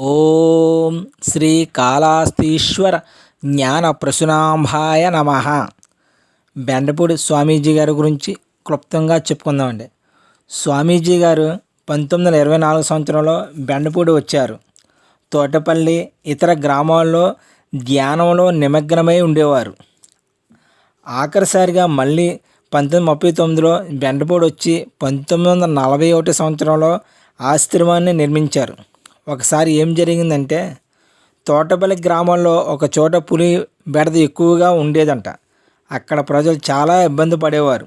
ఓం శ్రీ కాళాస్తీశ్వర జ్ఞాన ప్రసునాంభాయ నమ. బెండపూడి స్వామీజీ గారి గురించి క్లుప్తంగా చెప్పుకుందామండి. స్వామీజీ గారు పంతొమ్మిది వందల ఇరవై నాలుగు సంవత్సరంలో బెండపూడి వచ్చారు. తోటపల్లి ఇతర గ్రామాల్లో ధ్యానంలో నిమగ్నమై ఉండేవారు. ఆఖరిసారిగా మళ్ళీ పంతొమ్మిది ముప్పై తొమ్మిదిలో బెండపూడి వచ్చి పంతొమ్మిది వందల నలభై ఒకటి సంవత్సరంలో ఆశ్రమాన్ని నిర్మించారు. ఒకసారి ఏం జరిగిందంటే తోటపల్లి గ్రామంలో ఒక చోట పులి బెడద ఎక్కువగా ఉండేదంట. అక్కడ ప్రజలు చాలా ఇబ్బంది పడేవారు.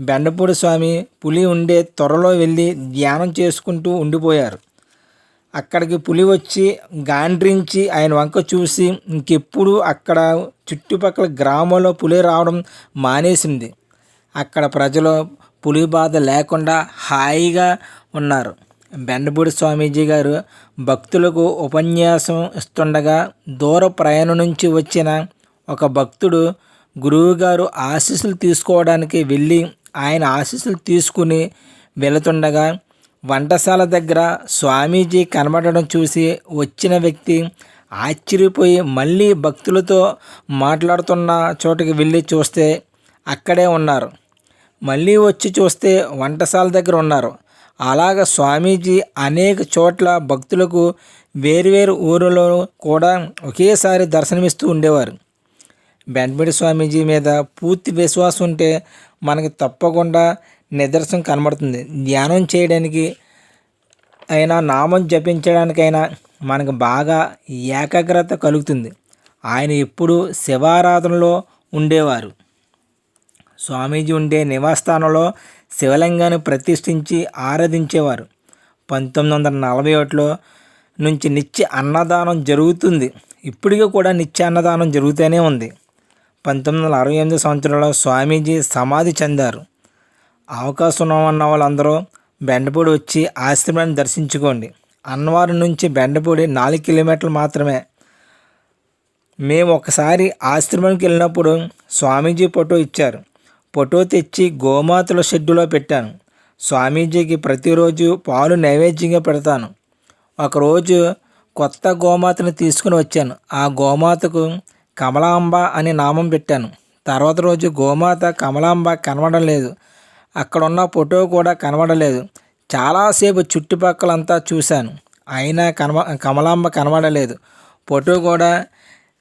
బెండపూడి స్వామి పులి ఉండే త్వరలో వెళ్ళి ధ్యానం చేసుకుంటూ ఉండిపోయారు. అక్కడికి పులి వచ్చి గాండ్రించి ఆయన వంక చూసి ఇంకెప్పుడు అక్కడ చుట్టుపక్కల గ్రామంలో పులి రావడం మానేసింది. అక్కడ ప్రజలు పులి బాధ లేకుండా హాయిగా ఉన్నారు. బెండపూడి స్వామీజీ గారు భక్తులకు ఉపన్యాసం ఇస్తుండగా దూర ప్రయాణం నుంచి వచ్చిన ఒక భక్తుడు గురువుగారు ఆశీస్సులు తీసుకోవడానికి వెళ్ళి ఆయన ఆశీస్సులు తీసుకుని వెళుతుండగా వంటశాల దగ్గర స్వామీజీ కనబడడం చూసి వచ్చిన వ్యక్తి ఆశ్చర్యపోయి మళ్ళీ భక్తులతో మాట్లాడుతున్న చోటుకి వెళ్ళి చూస్తే అక్కడే ఉన్నారు. మళ్ళీ వచ్చి చూస్తే వంటశాల దగ్గర ఉన్నారు. అలాగ స్వామీజీ అనేక చోట్ల భక్తులకు వేరువేరు ఊరిలో కూడా ఒకేసారి దర్శనమిస్తూ ఉండేవారు. బెండమిడి స్వామీజీ మీద పూర్తి విశ్వాసం ఉంటే మనకి తప్పకుండా నిదర్శనం కనబడుతుంది. ధ్యానం చేయడానికి అయినా నామం జపించడానికైనా మనకు బాగా ఏకాగ్రత కలుగుతుంది. ఆయన ఎప్పుడు శివారాధనలో ఉండేవారు. స్వామీజీ ఉండే నివాసస్థానంలో శివలింగాన్ని ప్రతిష్ఠించి ఆరాధించేవారు. పంతొమ్మిది వందల నలభై ఒకటిలో నుంచి నిత్య అన్నదానం జరుగుతుంది. ఇప్పటికీ కూడా నిత్య అన్నదానం జరుగుతూనే ఉంది. పంతొమ్మిది వందల అరవై ఎనిమిది సంవత్సరంలో స్వామీజీ సమాధి చెందారు. అవకాశం ఉన్న వాళ్ళందరూ బెండపూడి వచ్చి ఆశ్రమాన్ని దర్శించుకోండి. అన్నవారి నుంచి బెండపూడి నాలుగు కిలోమీటర్లు మాత్రమే. మేము ఒకసారి ఆశ్రమానికి వెళ్ళినప్పుడు స్వామీజీ ఫోటో ఇచ్చారు. ఫోటో తెచ్చి గోమాతల షెడ్డులో పెట్టాను. స్వామీజీకి ప్రతిరోజు పాలు నైవేద్యంగా పెడతాను. ఒకరోజు కొత్త గోమాతను తీసుకుని వచ్చాను. ఆ గోమాతకు కమలాంబ అని నామం పెట్టాను. తర్వాత రోజు గోమాత కమలాంబ కనబడడం లేదు. అక్కడ ఉన్న ఫోటో కూడా కనబడలేదు చాలాసేపు చుట్టుపక్కలంతా చూశాను. అయినా కనబ కమలాంబ కనబడలేదు ఫోటో కూడా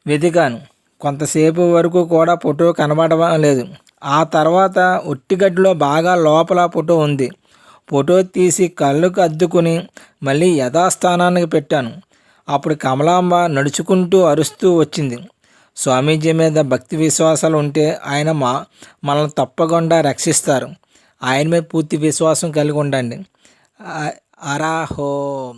వెతికాను. కొంతసేపు వరకు కూడా ఫోటో కనబడడం లేదు. ఆ తర్వాత ఒట్టిగడ్డలో బాగా లోపల ఫోటో ఉంది. ఫోటో తీసి కళ్ళకు అద్దుకుని మళ్ళీ యథాస్థానానికి పెట్టాను. అప్పుడు కమలాంబ నడుచుకుంటూ అరుస్తూ వచ్చింది. స్వామీజీ మీద భక్తి విశ్వాసాలు ఉంటే ఆయన మా మనల్ని తప్పకుండా రక్షిస్తారు. ఆయన మీద పూర్తి విశ్వాసం కలిగి ఉండండి. అరాహో